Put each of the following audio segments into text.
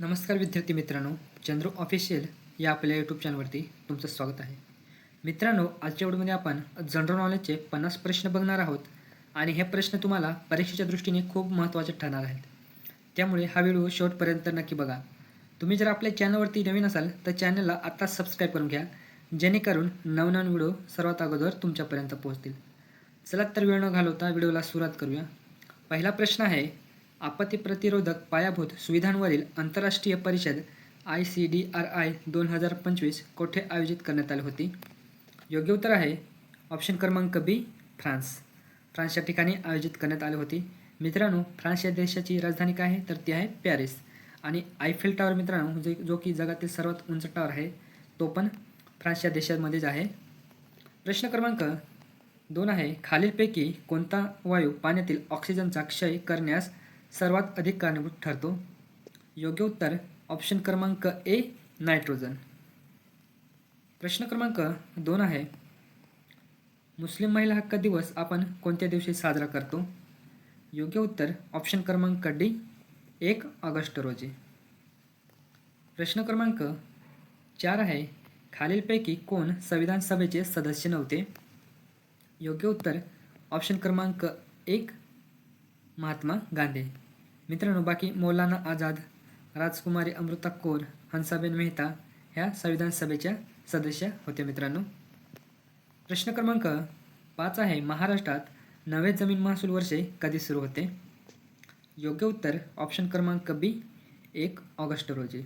नमस्कार विद्यार्थी मित्रांनो चंद्रू ऑफिशियल या आपल्या यूट्यूब चॅनलवरती तुमचं स्वागत आहे. मित्रांनो आजच्या व्हिडिओमध्ये आपण जनरल नॉलेजचे पन्नास प्रश्न बघणार आहोत आणि हे प्रश्न तुम्हाला परीक्षेच्या दृष्टीने खूप महत्त्वाचे ठरणार आहेत. त्यामुळे हा व्हिडिओ शेवटपर्यंत नक्की बघा. तुम्ही जर आपल्या चॅनलवरती नवीन असाल तर चॅनलला आत्ताच सबस्क्राईब करून घ्या जेणेकरून नवनवीन व्हिडिओ सर्वात अगोदर तुमच्यापर्यंत पोहोचतील. चला तर वेळ न घालवता व्हिडिओला सुरुवात करूया. पहिला प्रश्न आहे आपत्ती प्रतिरोधक पायाभूत सुविधांवरील आंतरराष्ट्रीय परिषद I C D R I दोन हजार पंचवीस कोठे आयोजित करण्यात आली होती? योग्य उत्तर आहे ऑप्शन क्रमांक बी फ्रान्स. फ्रान्स या ठिकाणी आयोजित करण्यात आली होती. मित्रांनो फ्रान्स या देशाची राजधानी काय आहे? तर ती आहे पॅरिस. आणि आयफेल टॉवर मित्रांनो म्हणजे जो की जगातील सर्वात उंच टॉवर आहे तो पण फ्रान्स या देशामध्येच आहे. प्रश्न क्रमांक दोन आहे खालीलपैकी कोणता वायू पाण्यातील ऑक्सिजनचा क्षय करण्यास सर्वात अधिक कारणीभूत ठरतो. योग्य उत्तर ऑप्शन क्रमांक ए नायट्रोजन प्रश्न क्रमांक दोन आहे. मुस्लिम महिला हक्क दिवस आपण कोणत्या दिवशी साजरा करतो? योग्य उत्तर ऑप्शन क्रमांक डी एक ऑगस्ट रोजी. प्रश्न क्रमांक चार आहे. खालीलपैकी कोण संविधान सभेचे सदस्य नव्हते? योग्य उत्तर ऑप्शन क्रमांक एक महात्मा गांधी. मित्रांनो बाकी मौलाना आझाद राजकुमारी अमृता कौर हंसाबेन मेहता ह्या संविधान सभेच्या सदस्य होत्या मित्रांनो. प्रश्न क्रमांक पाच आहे महाराष्ट्रात नवे जमीन महसूल वर्षे कधी सुरू होते? योग्य उत्तर ऑप्शन क्रमांक बी एक ऑगस्ट रोजी.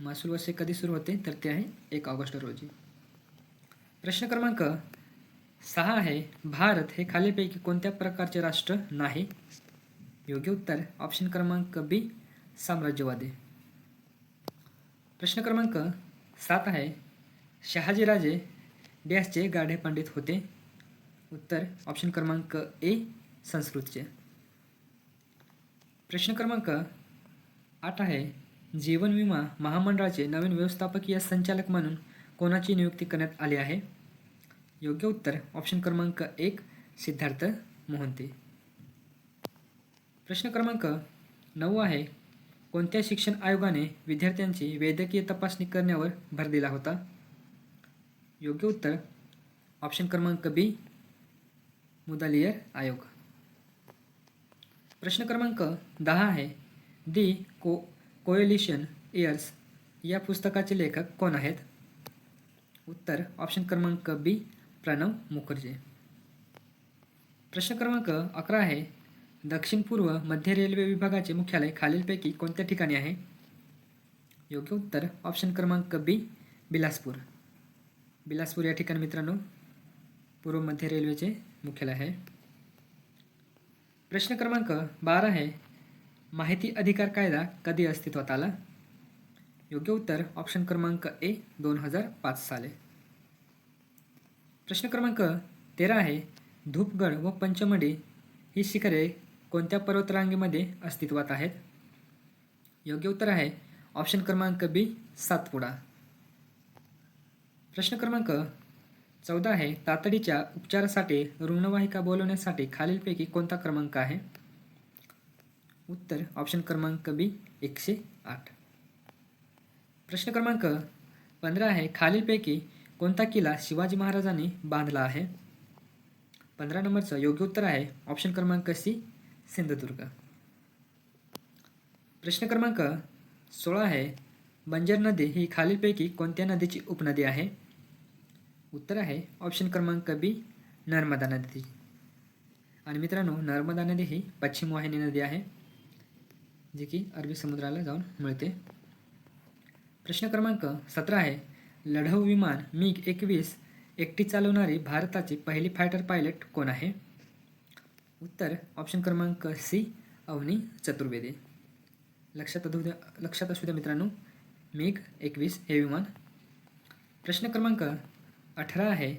महसूल वर्षे कधी सुरू होते? तर ते आहे एक ऑगस्ट रोजी. प्रश्न क्रमांक सहा आहे. भारत हे खालीलपैकी कोणत्या प्रकारचे राष्ट्र नाही? योग्य उत्तर ऑप्शन क्रमांक बी साम्राज्यवादी. प्रश्न क्रमांक सात आहे. शहाजीराजे डॅशचे गाढे पंडित होते. उत्तर ऑप्शन क्रमांक ए संस्कृतचे. प्रश्न क्रमांक आठ आहे. जीवन विमा महामंडळाचे नवीन व्यवस्थापकीय संचालक म्हणून कोणाची नियुक्ती करण्यात आली आहे? योग्य उत्तर. ऑप्शन क्रमांक एक सिद्धार्थ मोहंते. प्रश्न क्रमांक नऊ आहे कोणत्या शिक्षण आयोगाने विद्यार्थ्यांची वैद्यकीय तपासणी करण्यावर भर दिला होता? योग्य उत्तर. ऑप्शन क्रमांक बी मुदालियर आयोग. प्रश्न क्रमांक दहा आहे दी को कोएलिशन इयर्स या पुस्तकाचे लेखक कोण आहेत? उत्तर. ऑप्शन क्रमांक बी प्रणव मुखर्जी. प्रश्न क्रमांक अकरा आहे. दक्षिण पूर्व मध्य रेल्वे विभागाचे मुख्यालय खालीलपैकी कोणत्या ठिकाणी आहे? योग्य उत्तर ऑप्शन क्रमांक बी बिलासपूर. बिलासपूर या ठिकाणी मित्रांनो पूर्व मध्य रेल्वेचे मुख्यालय आहे. प्रश्न क्रमांक बारा आहे. माहिती अधिकार कायदा कधी अस्तित्वात आला? योग्य उत्तर ऑप्शन क्रमांक ए दोन हजार पाच साले. प्रश्न क्रमांक तेरा आहे धूपगड व पंचमढी ही शिखरे कोणत्या पर्वतरांगेमध्ये अस्तित्वात आहेत? योग्य उत्तर आहे ऑप्शन क्रमांक बी सातपुडा. प्रश्न क्रमांक चौदा आहे तातडीच्या उपचारासाठी रुग्णवाहिका बोलवण्यासाठी खालीलपैकी कोणता क्रमांक आहे? उत्तर ऑप्शन क्रमांक बी एकशे आठ. प्रश्न क्रमांक पंधरा आहे खालीलपैकी कोणता किल्ला शिवाजी महाराजांनी बांधला आहे? पंधरा नंबरचं योग्य उत्तर आहे ऑप्शन क्रमांक सी सिंधुदुर्ग. प्रश्न क्रमांक सोळा आहे बंजर नदी ही खालीलपैकी कोणत्या नदीची उपनदी आहे? उत्तर आहे ऑप्शन क्रमांक बी नर्मदा नदी. आणि मित्रांनो नर्मदा नदी ही पश्चिम वाहिनी नदी आहे जी की अरबी समुद्राला जाऊन मिळते. प्रश्न क्रमांक सतरा आहे लढाऊ विमान मिग एकवीस एकटी चालवणारी भारताची पहिली फायटर पायलट कोण आहे? उत्तर ऑप्शन क्रमांक सी अवनी चतुर्वेदी. लक्षात असू द्या लक्षात असू द्या मित्रांनो मिग एकवीस हे विमान. प्रश्न क्रमांक अठरा आहे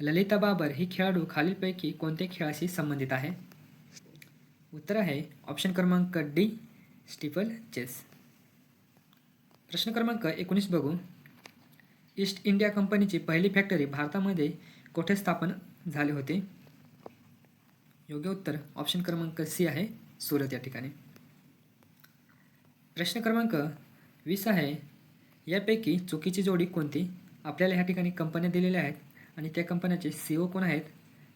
ललिता बाबर ही खेळाडू खालीलपैकी कोणत्या खेळाशी संबंधित आहे? उत्तर आहे ऑप्शन क्रमांक डी स्टीफल चेस. प्रश्न क्रमांक एकोणीस बघू. ईस्ट इंडिया कंपनीची पहिली फॅक्टरी भारतामध्ये कोठे स्थापन झाले होते? योग्य उत्तर ऑप्शन क्रमांक सी आहे सुरत या ठिकाणी. प्रश्न क्रमांक वीस आहे यापैकी चुकीची जोडी कोणती? आपल्याला ह्या ठिकाणी कंपन्या दिलेल्या आहेत आणि त्या कंपन्याचे सी ओ कोण आहेत?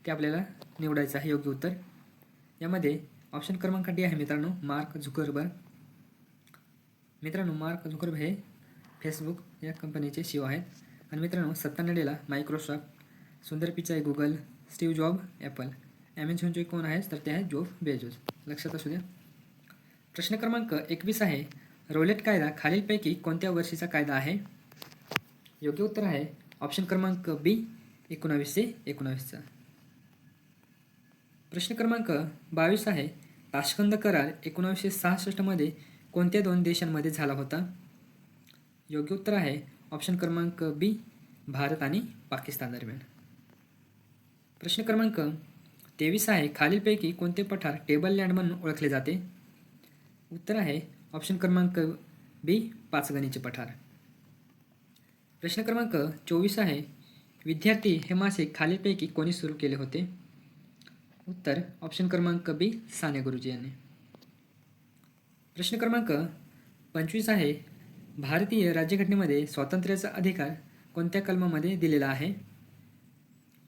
ते आपल्याला निवडायचं आहे योग्य उत्तर. यामध्ये ऑप्शन क्रमांक डी आहे मित्रांनो मार्क झुकरबर्ग. मित्रांनो मार्क झुकरबर्ग हे फेसबुक या कंपनीचे शिव आहेत. आणि मित्रांनो Satya Nadella Microsoft Sundar Pichai Google Steve Job Apple ॲमेझॉनचे कोण आहेत? तर ते आहेत जोफ बेजोस लक्षात असू द्या. प्रश्न क्रमांक एकवीस आहे रोलेट कायदा खालीलपैकी कोणत्या वर्षीचा कायदा आहे? योग्य उत्तर आहे ऑप्शन क्रमांक बी एकोणावीसशे एकोणावीसचा प्रश्न क्रमांक बावीस आहे ताशकंद करार एकोणावीसशे सहासष्टमध्ये कोणत्या दोन देशांमध्ये झाला होता? योग्य उत्तर आहे. ऑप्शन क्रमांक बी भारत आणि पाकिस्तान दरम्यान. प्रश्न क्रमांक तेवीस आहे. खालीलपैकी कोणते पठार टेबल लँड म्हणून ओळखले जाते? उत्तर आहे. ऑप्शन क्रमांक बी पाचगणीचे पठार. प्रश्न क्रमांक चोवीस आहे. विद्यार्थी हे मासिक खालीलपैकी कोणी सुरू केले होते? उत्तर ऑप्शन क्रमांक बी साने गुरुजी यांनी. प्रश्न क्रमांक पंचवीस आहे. भारतीय राज्यघटनेमध्ये स्वातंत्र्याचा अधिकार कोणत्या कलमामध्ये दिलेला आहे?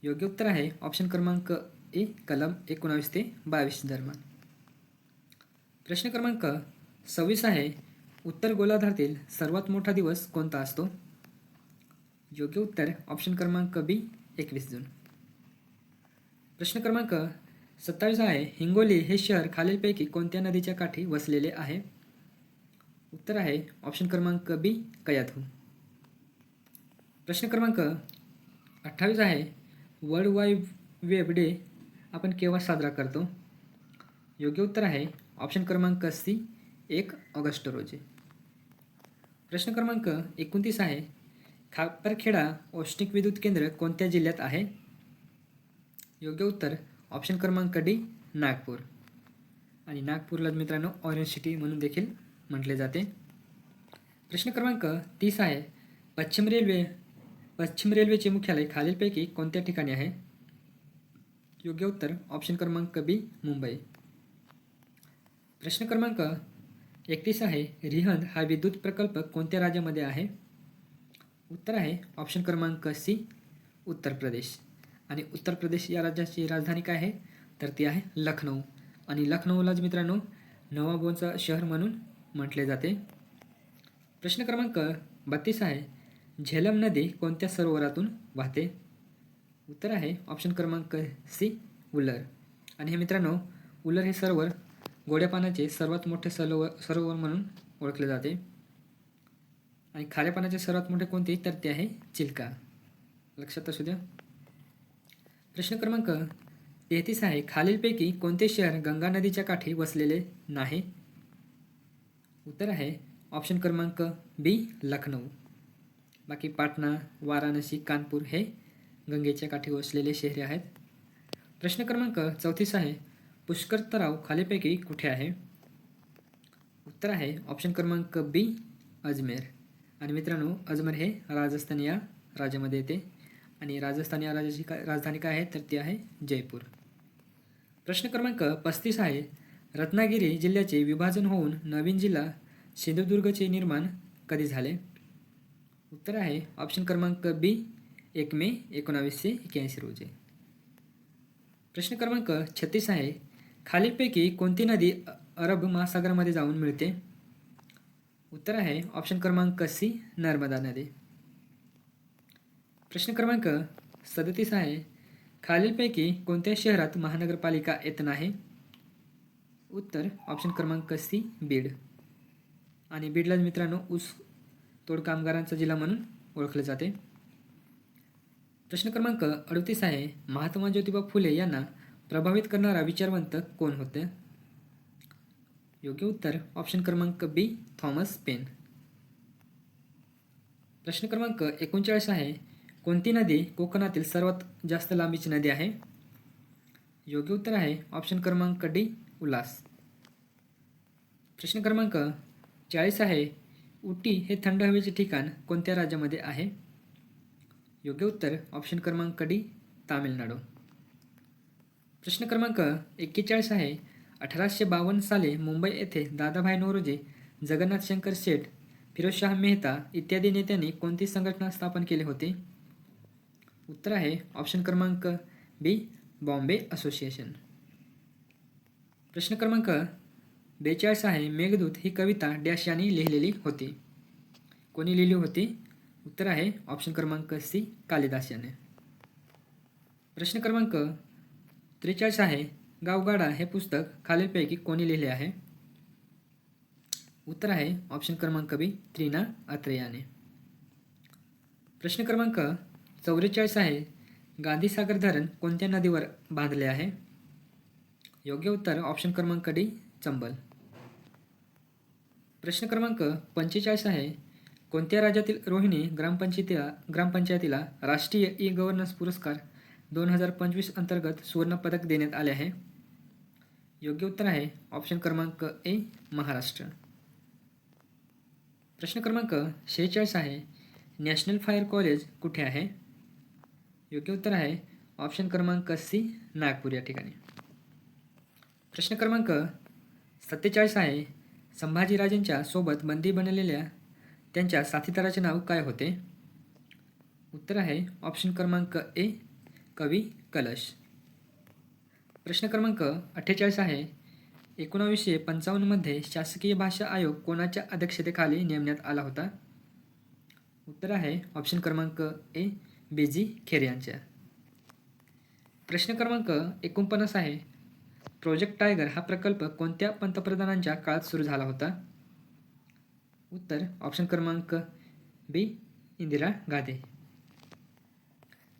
योग्य उत्तर आहे ऑप्शन क्रमांक ए कलम एकोणावीस ते बावीस दरम्यान. प्रश्न क्रमांक सव्वीस आहे उत्तर गोलार्धातील सर्वात मोठा दिवस कोणता असतो? योग्य उत्तर ऑप्शन क्रमांक बी एकवीस जून. प्रश्न क्रमांक सत्तावीस आहे हिंगोली हे शहर खालीलपैकी कोणत्या नदीच्या काठी वसलेले आहे? उत्तर आहे ऑप्शन क्रमांक बी कयाथू प्रश्न क्रमांक अठ्ठावीस आहे वर्ल्ड वाईड वेब डे आपण केव्हा साजरा करतो? योग्य उत्तर आहे ऑप्शन क्रमांक सी एक ऑगस्ट रोजी. प्रश्न क्रमांक एकोणतीस आहे खापरखेडा औष्णिक विद्युत केंद्र कोणत्या जिल्ह्यात आहे? योग्य उत्तर ऑप्शन क्रमांक डी नागपूर. आणि नागपूरला मित्रांनो ऑरेंज सिटी म्हणून देखील म्हटले जाते. प्रश्न क्रमांक तीस आहे. पश्चिम रेल्वे पश्चिम रेल्वेचे मुख्यालय खालीलपैकी कोणत्या ठिकाणी आहे? योग्य उत्तर ऑप्शन क्रमांक बी मुंबई. प्रश्न क्रमांक एकतीस आहे. रिहंद हा विद्युत प्रकल्प कोणत्या राज्यामध्ये आहे? उत्तर आहे. ऑप्शन क्रमांक सी उत्तर प्रदेश. आणि उत्तर प्रदेश या राज्याची राजधानी काय आहे? तर ती आहे लखनौ आणि लखनौलाच मित्रांनो नवाबोंचं शहर म्हणून म्हटले जाते. प्रश्न क्रमांक बत्तीस आहे. झेलम नदी कोणत्या सरोवरातून वाहते? उत्तर आहे ऑप्शन क्रमांक सी उलर. आणि हे मित्रांनो उलर हे सरोवर गोड्या पाण्याचे सर्वात मोठे सरोवर सरोवर म्हणून ओळखले जाते. आणि खाऱ्या पाण्याचे सर्वात मोठे कोणते? तर ते आहे चिल्का. लक्षात असू द्या. प्रश्न क्रमांक तेहतीस आहे खालीलपैकी कोणते शहर गंगा नदीच्या काठी वसलेले नाही? उत्तर आहे. ऑप्शन क्रमांक बी लखनौ बाकी पाटणा वाराणसी कानपूर हे गंगेच्या काठी वसलेले शहरे आहेत. प्रश्न क्रमांक चौतीस आहे. पुष्कर तलाव खालीपैकी कुठे आहे? उत्तर आहे. ऑप्शन क्रमांक बी अजमेर. आणि मित्रांनो अजमेर हे राजस्थान या राज्यामध्ये येते. आणि राजस्थान या राज्याची का राजधानी काय आहे? तर ती आहे जयपूर. प्रश्न क्रमांक पस्तीस आहे. रत्नागिरी जिल्ह्याचे विभाजन होऊन नवीन जिल्हा सिंधुदुर्गचे निर्माण कधी झाले? उत्तर आहे ऑप्शन क्रमांक बी एक मे एकोणावीसशे एक्याऐंशी रोजी. प्रश्न क्रमांक छत्तीस आहे खालीलपैकी कोणती नदी अ- अरब महासागरामध्ये जाऊन मिळते? उत्तर आहे ऑप्शन क्रमांक सी नर्मदा नदी. प्रश्न क्रमांक सदतीस आहे खालीलपैकी कोणत्या शहरात महानगरपालिका येत नाही? उत्तर ऑप्शन क्रमांक सी बीड. आणि बीडला मित्रांनो ऊस तोड कामगारांचा जिल्हा म्हणून ओळखले जाते. प्रश्न क्रमांक अडतीस आहे महात्मा ज्योतिबा फुले यांना प्रभावित करणारा विचारवंत कोण होते? योग्य उत्तर ऑप्शन क्रमांक बी थॉमस पेन. प्रश्न क्रमांक एकोणचाळीस आहे कोणती नदी कोकणातील सर्वात जास्त लांबीची नदी आहे? योग्य उत्तर आहे. ऑप्शन क्रमांक डी उल्हास. प्रश्न क्रमांक चाळीस आहे. उटी हे थंड हवेचे ठिकाण कोणत्या राज्यामध्ये आहे? योग्य उत्तर ऑप्शन क्रमांक डी तामिळनाडू. प्रश्न क्रमांक एक्केचाळीस आहे. अठराशे बावन्न साली मुंबई येथे दादाभाई नोरोजी जगन्नाथ शंकर शेठ फिरोजशाह मेहता इत्यादी नेत्यांनी कोणती संघटना स्थापन केली होती? उत्तर आहे. ऑप्शन क्रमांक बी बॉम्बे असोसिएशन. प्रश्न क्रमांक बेचाळीस आहे. मेघदूत ही कविता डॅश यांनी लिहिलेली होती. कोणी लिहिली होती? उत्तर आहे ऑप्शन क्रमांक सी कालिदास याने. प्रश्न क्रमांक त्रेचाळीस आहे. गावगाडा हे पुस्तक खालीलपैकी कोणी लिहिले आहे? उत्तर आहे ऑप्शन क्रमांक बी त्रिना अत्रेयाने प्रश्न क्रमांक चौवेचाळीस आहे. गांधीसागर धरण कोणत्या नदीवर बांधले आहे? योग्य उत्तर ऑप्शन क्रमांक डी चंबल. प्रश्न क्रमांक पंचेचाळीस आहे कोणत्या राज्यातील रोहिणी ग्रामपंचायतीला ग्रामपंचायतीला राष्ट्रीय ई गव्हर्नन्स पुरस्कार दोन हजार पंचवीस अंतर्गत सुवर्णपदक देण्यात आले आहे? योग्य उत्तर आहे ऑप्शन क्रमांक ए महाराष्ट्र. प्रश्न क्रमांक शेहेचाळीस आहे नॅशनल फायर कॉलेज कुठे आहे? योग्य उत्तर आहे. ऑप्शन क्रमांक सी नागपूर या ठिकाणी. प्रश्न क्रमांक सत्तेचाळीस आहे. संभाजीराजेंच्या सोबत बंदी बनलेल्या त्यांच्या साथीदाराचे नाव काय होते? उत्तर आहे ऑप्शन क्रमांक ए कवी कलश. प्रश्न क्रमांक अठ्ठेचाळीस आहे. एकोणावीसशे पंचावन्नमध्ये शासकीय भाषा आयोग कोणाच्या अध्यक्षतेखाली नेमण्यात आला होता? उत्तर आहे ऑप्शन क्रमांक ए बेजी खेर यांच्या प्रश्न क्रमांक एकोणपन्नास आहे. प्रोजेक्ट टायगर हा प्रकल्प कोणत्या पंतप्रधानांच्या काळात सुरू झाला होता? उत्तर ऑप्शन क्रमांक बी इंदिरा गांधी.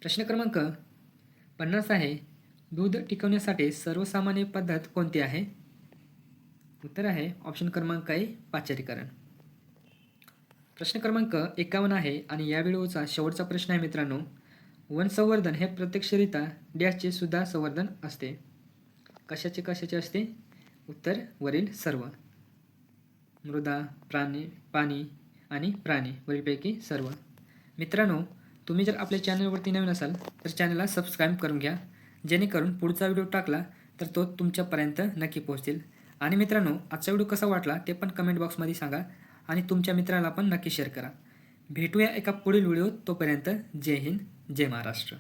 प्रश्न क्रमांक पन्नास आहे. दूध टिकवण्यासाठी सर्वसामान्य पद्धत कोणती आहे? उत्तर आहे ऑप्शन क्रमांक ए पाचारीकरण. प्रश्न क्रमांक एकावन्न आहे आणि या व्हिडिओचा शेवटचा प्रश्न आहे मित्रांनो. वन संवर्धन हे प्रत्यक्षरित्या डॅशचे सुद्धा संवर्धन असते. कशाचे कशाचे असते? उत्तर वरील सर्व. मृदा प्राणी पाणी आणि प्राणी वरीलपैकी सर्व. मित्रांनो तुम्ही जर आपल्या चॅनलवरती नवीन असाल तर चॅनलला सबस्क्राईब करून घ्या. जेणेकरून पुढचा व्हिडिओ टाकला तर तो तुमच्यापर्यंत नक्की पोहोचतील आणि मित्रांनो आजचा व्हिडिओ कसा वाटला ते पण कमेंट बॉक्समध्ये सांगा. आणि तुमच्या मित्राला पण नक्की शेअर करा. भेटूया एका पुढील व्हिडिओ तोपर्यंत जय हिंद जय महाराष्ट्र.